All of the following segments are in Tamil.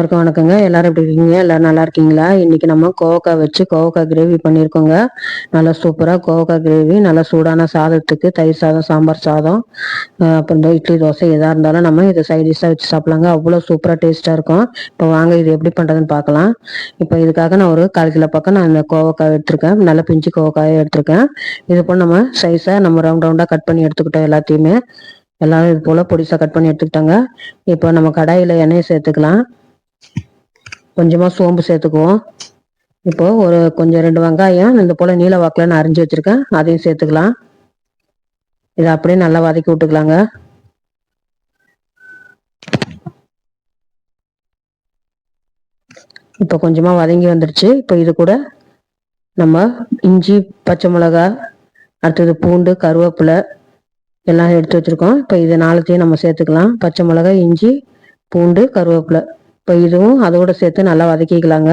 அனைவருக்கும் வணக்கங்க. எல்லாரும் எப்படி இருக்கீங்க? எல்லாரும் நல்லா இருக்கீங்களா? இன்னைக்கு நம்ம கோவக்காய் வச்சு கோவக்காய் கிரேவி பண்ணியிருக்கோங்க. நல்லா சூப்பராக கோவக்காய் கிரேவி நல்லா சூடான சாதத்துக்கு தயிர் சாதம் சாம்பார் சாதம் அப்புறம் இந்த இட்லி தோசை எதாக இருந்தாலும் நம்ம இதை சைடிஷாக வச்சு சாப்பிடலாங்க. அவ்வளோ சூப்பராக டேஸ்ட்டாக இருக்கும். இப்போ வாங்க இது எப்படி பண்ணுறதுன்னு பார்க்கலாம். இப்போ இதுக்காக நான் ஒரு கால் கிலோ பக்கம் நான் இந்த கோவக்காய் எடுத்திருக்கேன். நல்லா பிஞ்சு கோவக்காயை எடுத்திருக்கேன். இது போல் நம்ம சைஸாக நம்ம ரவுண்ட் ரவுண்டாக கட் பண்ணி எடுத்துக்கிட்டோம் எல்லாத்தையுமே. எல்லாரும் இது போல் பொடிசாக கட் பண்ணி எடுத்துக்கிட்டாங்க. இப்போ நம்ம கடாயில் எண்ணெயை சேர்த்துக்கலாம். கொஞ்சமாக சோம்பு சேர்த்துக்குவோம். இப்போ ஒரு கொஞ்சம் ரெண்டு வெங்காயம் இந்த போல் நீல வாக்கில் நான் அரிஞ்சு வச்சுருக்கேன். அதையும் சேர்த்துக்கலாம். இதை அப்படியே நல்லா வதக்கி விட்டுக்கலாங்க. இப்போ கொஞ்சமாக வதங்கி வந்துடுச்சு இப்போ இது கூட நம்ம இஞ்சி பச்சை மிளகா அடுத்தது பூண்டு கருவேப்பிலை எல்லாம் எடுத்து வச்சுருக்கோம். இப்போ இது நாலத்தையும் நம்ம சேர்த்துக்கலாம். பச்சை மிளகா இஞ்சி பூண்டு கருவேப்பிலை. இப்போ இதுவும் அதோட சேர்த்து நல்லா வதக்கிக்கலாங்க.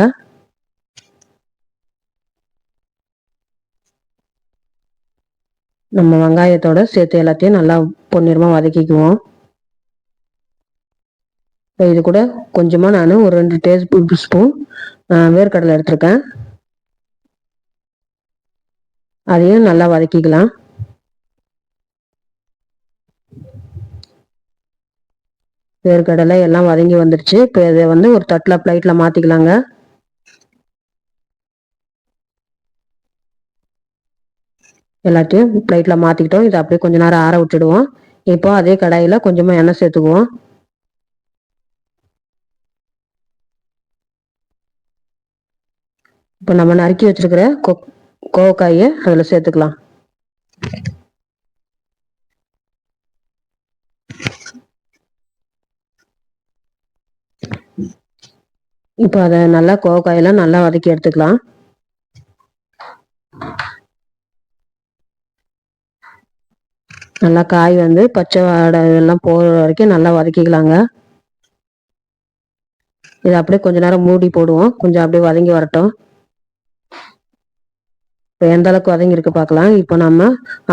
நம்ம வெங்காயத்தோட சேர்த்து எல்லாத்தையும் நல்லா பொன்னிறமாக வதக்கிக்குவோம். இப்போ இது கூட கொஞ்சமாக நான் ஒரு ரெண்டு டேபிள் ஸ்பூன் வேர்க்கடலை எடுத்திருக்கேன். அதையும் நல்லா வதக்கிக்கலாம். வேர்க்கடலை எல்லாம் வதங்கி வந்துடுச்சு இப்போ இதை வந்து ஒரு தட்டில் பிளைட்டில் மாற்றிக்கலாங்க எல்லாத்தையும் பிளைட்டில் மாற்றிக்கிட்டோம் இதை அப்படியே கொஞ்ச நேரம் ஆற விட்டுடுவோம். இப்போ அதே கடாயில் கொஞ்சமாக எண்ணெய் சேர்த்துக்குவோம். இப்போ நம்ம நறுக்கி வச்சிருக்கிற கொ கோவக்காயை அதில் சேர்த்துக்கலாம். இப்போ அதை நல்லா கோவக்காயெல்லாம் நல்லா வதக்கி எடுத்துக்கலாம். நல்லா காய் வந்து பச்சை வாடை எல்லாம் போகிற வரைக்கும் நல்லா வதக்கிக்கலாங்க. இதை அப்படியே கொஞ்ச நேரம் மூடி போடுவோம். கொஞ்சம் அப்படியே வதங்கி வரட்டும். இப்போ எந்த அளவுக்கு வதங்கியிருக்கு பார்க்கலாம். இப்போ நம்ம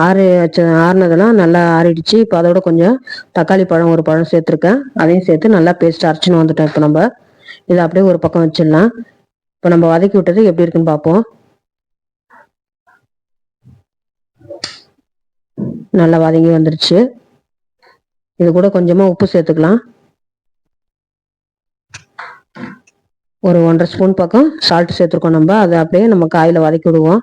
ஆறு வச்ச ஆறுனதெல்லாம் நல்லா ஆறிடுச்சு. இப்போ அதோட கொஞ்சம் தக்காளி பழம் ஒரு பழம் சேர்த்துருக்கேன். அதையும் சேர்த்து நல்லா பேஸ்ட் அரைச்சின்னு வந்துட்டோம் இப்போ நம்ம. இதை அப்படியே ஒரு பக்கம் வச்சிடலாம். இப்போ நம்ம வதக்கி விட்டது எப்படி இருக்குன்னு பார்ப்போம். நல்லா வதங்கி வந்துருச்சு. இது கூட கொஞ்சமாக உப்பு சேர்த்துக்கலாம். ஒரு ஒன்றரை ஸ்பூன் பக்கம் சால்ட் சேர்த்துருக்கோம் நம்ம. அதை அப்படியே நம்ம காயில் வதக்கி விடுவோம்.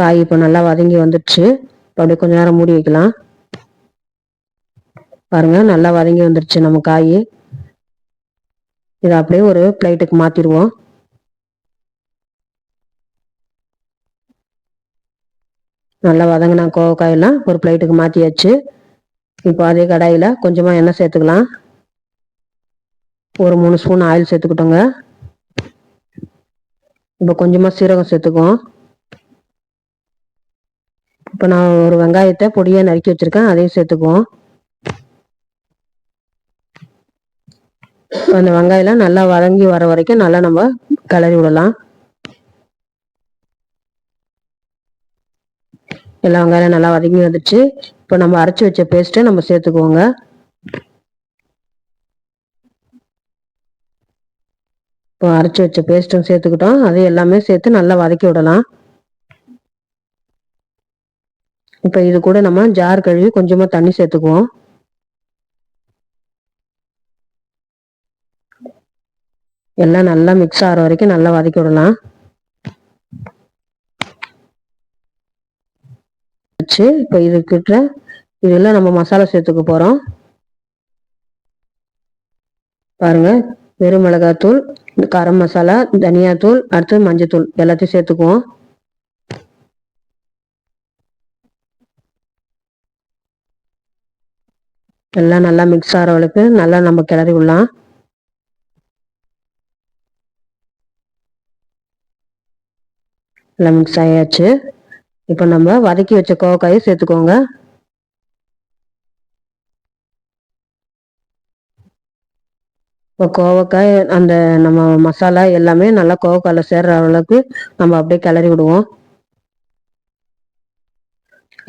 காய் இப்போ நல்லா வதங்கி வந்துடுச்சு இப்போ அப்படியே கொஞ்ச நேரம் மூடி வைக்கலாம். பாருங்க நல்லா வதங்கி வந்துருச்சு நம்ம காய். இதை அப்படியே ஒரு பிளேட்டுக்கு மாற்றிடுவோம் நல்லா வதங்கினா கோவக்காயெல்லாம் ஒரு பிளேட்டுக்கு மாற்றியாச்சு இப்போ அதே கடாயில் கொஞ்சமாக எண்ணெய் சேர்த்துக்கலாம். ஒரு மூணு ஸ்பூன் ஆயில் சேர்த்துக்கிட்டோங்க. இப்போ கொஞ்சமாக சீரகம் சேர்த்துக்குவோம். இப்போ நான் ஒரு வெங்காயத்தை பொடியாக நறுக்கி வச்சுருக்கேன் அதையும் சேர்த்துக்குவோம். அந்த வெங்காயம்லாம் நல்லா வதங்கி வர வரைக்கும் நல்லா நம்ம கிளறி விடலாம். எல்லா வெங்காயம் நல்லா வதங்கி வந்துச்சு இப்போ நம்ம அரைச்சி வச்ச பேஸ்ட்டை நம்ம சேர்த்துக்குவோங்க. இப்போ அரைச்சி வச்ச பேஸ்ட்டும் சேர்த்துக்கிட்டோம். அது எல்லாமே சேர்த்து நல்லா வதக்கி விடலாம். இப்போ இது கூட நம்ம ஜார் கழுவி கொஞ்சமாக தண்ணி சேர்த்துக்குவோம். எல்லாம் நல்லா மிக்ஸ் ஆகிற வரைக்கும் நல்லா வதக்கி விடலாம். வச்சு இப்போ இதுக்கிட்ட இதில் நம்ம மசாலா சேர்த்துக்க போகிறோம் பாருங்க வெறும் மிளகாத்தூள் கரம் மசாலா தனியாத்தூள் அடுத்து மஞ்சத்தூள் எல்லாத்தையும் சேர்த்துக்குவோம். எல்லாம் நல்லா மிக்ஸ் ஆகிற அளவுக்கு நல்லா நம்ம கிளறி விடலாம். எல்லாம் மிக்ஸ் ஆயாச்சு இப்போ நம்ம வதக்கி வச்ச கோவக்காயை சேர்த்துக்கோங்க. இப்போ கோவக்காய் அந்த நம்ம மசாலா எல்லாமே நல்லா கோவக்காயில் சேர்ற அளவுக்கு நம்ம அப்படியே கிளறி விடுவோம்.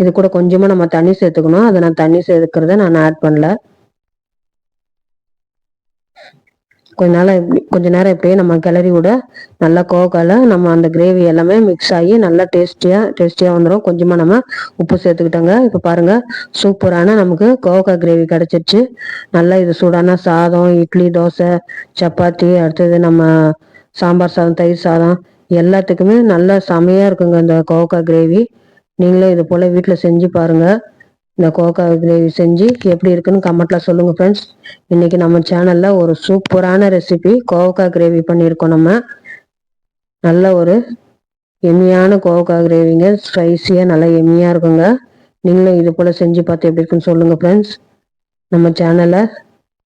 இது கூட கொஞ்சமாக நம்ம தண்ணி சேர்த்துக்கணும். அதை நான் தண்ணி சேர்த்துக்கிறத நான் ஆட் பண்ணல. கொஞ்ச நாள் இப்படி கொஞ்ச நேரம் இப்படியே நம்ம கிளறி விட நல்லா கோக்கால நம்ம அந்த கிரேவி எல்லாமே மிக்ஸ் ஆகி நல்லா டேஸ்டியாக டேஸ்டியாக வந்துடும் கொஞ்சமாக நம்ம உப்பு சேர்த்துக்கிட்டோங்க. இப்போ பாருங்க சூப்பரான நமக்கு கோவக்காய் கிரேவி கிடச்சிருச்சு. நல்லா இது சூடான சாதம் இட்லி தோசை சப்பாத்தி அடுத்தது நம்ம சாம்பார் சாதம் தயிர் சாதம் எல்லாத்துக்குமே நல்லா செமையாக இருக்குங்க இந்த கோவக்காய் கிரேவி நீங்களும் இது போல் வீட்டில் செஞ்சு பாருங்கள் இந்த கோகா கிரேவி செஞ்சு எப்படி இருக்குன்னு கமெண்ட்டில் சொல்லுங்கள் ஃப்ரெண்ட்ஸ் இன்றைக்கி நம்ம சேனலில் ஒரு சூப்பரான ரெசிபி கோவக்கா கிரேவி பண்ணியிருக்கோம் நம்ம. நல்ல ஒரு எம்மியான கோவக்கா கிரேவிங்க. ஸ்பைஸியாக நல்லா எம்மியாக இருக்குங்க. நீங்களும் இது போல் செஞ்சு பார்த்து எப்படி இருக்குன்னு சொல்லுங்கள் ஃப்ரெண்ட்ஸ் நம்ம சேனலை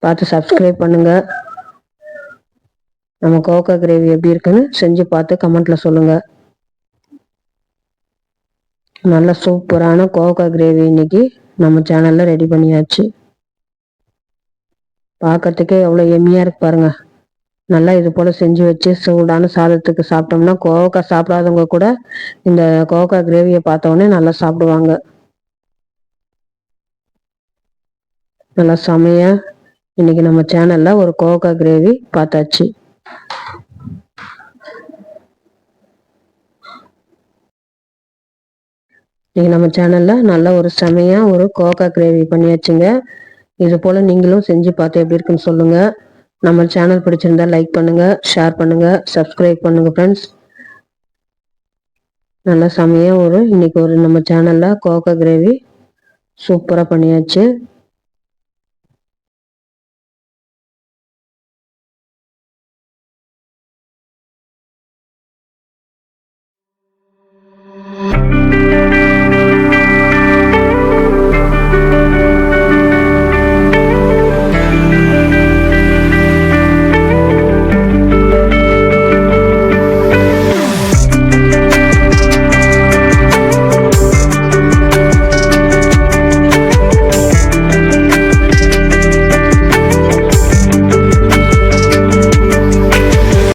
பார்த்து சப்ஸ்கிரைப் பண்ணுங்கள் நம்ம கோகா கிரேவி எப்படி இருக்குன்னு செஞ்சு பார்த்து கமெண்ட்டில் சொல்லுங்கள் நல்ல சூப்பரான கோகா கிரேவி இன்னைக்கு. நம்ம சேனல்ல ரெடி பண்ணியாச்சு. பார்க்கறதுக்கே எவ்வளோ எம்மியாக இருக்கு பாருங்க. நல்லா இது போல் செஞ்சு வச்சு சூடான சாதத்துக்கு சாப்பிட்டோம்னா கோவக்காய் சாப்பிடாதவங்க கூட இந்த கோவக்காய் கிரேவியை பார்த்தோன்னே நல்லா சாப்பிடுவாங்க. நல்லா செமையாக இன்னைக்கு நம்ம சேனல்ல ஒரு கோவக்காய் கிரேவி பார்த்தாச்சு. இன்னைக்கு நம்ம சேனல்ல நல்ல ஒரு செமையா ஒரு கோகா கிரேவி பண்ணியாச்சுங்க. இது போல நீங்களும் செஞ்சு பார்த்து எப்படி இருக்குன்னு சொல்லுங்க. நம்ம சேனல் பிடிச்சிருந்தா லைக் பண்ணுங்க ஷேர் பண்ணுங்க சப்ஸ்கிரைப் பண்ணுங்க ஃப்ரெண்ட்ஸ் நல்ல செமையா ஒரு இன்னைக்கு ஒரு நம்ம சேனல்ல கோகா கிரேவி சூப்பரா பண்ணியாச்சு.